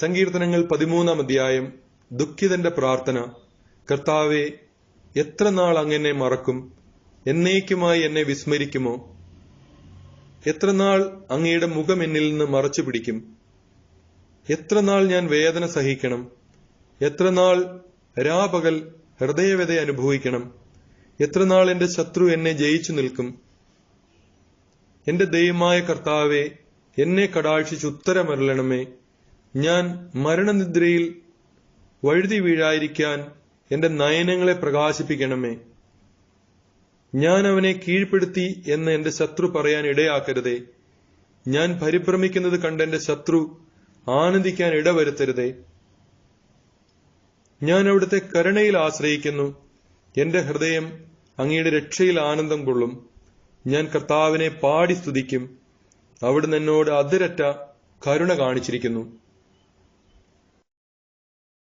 സങ്കീർത്തനങ്ങൾ പതിമൂന്നാം അധ്യായം. ദുഃഖിതന്റെ പ്രാർത്ഥന. കർത്താവെ എത്ര നാൾ അങ്ങനെ മറക്കും? എന്നേക്കുമായി എന്നെ വിസ്മരിക്കുമോ? എത്ര നാൾ അങ്ങയുടെ മുഖം എന്നിൽ നിന്ന് മറച്ചു പിടിക്കും? എത്ര നാൾ ഞാൻ വേദന സഹിക്കണം? എത്ര നാൾ രാപകൽ ഹൃദയവ്യത അനുഭവിക്കണം? എത്ര നാൾ എന്റെ ശത്രു എന്നെ ജയിച്ചു നിൽക്കും? എന്റെ ദൈവമായ കർത്താവെ എന്നെ കടാക്ഷിച്ച് ഉത്തരമരളണമേ. ഞാൻ മരണനിദ്രയിൽ വഴുതി വീഴായിരിക്കാൻ എന്റെ നയനങ്ങളെ പ്രകാശിപ്പിക്കണമേ. ഞാൻ അവനെ കീഴ്പ്പെടുത്തി എന്ന് എന്റെ ശത്രു പറയാൻ ഇടയാക്കരുതേ. ഞാൻ പരിഭ്രമിക്കുന്നത് കണ്ട് എന്റെ ശത്രു ആനന്ദിക്കാൻ ഇടവരുത്തരുതേ. ഞാൻ അവിടുത്തെ കരുണയിൽ ആശ്രയിക്കുന്നു. എന്റെ ഹൃദയം അങ്ങയുടെ രക്ഷയിൽ ആനന്ദം കൊള്ളും. ഞാൻ കർത്താവിനെ പാടി സ്തുതിക്കും. അവിടുന്ന് എന്നോട് അതിരറ്റ കരുണ കാണിച്ചിരിക്കുന്നു.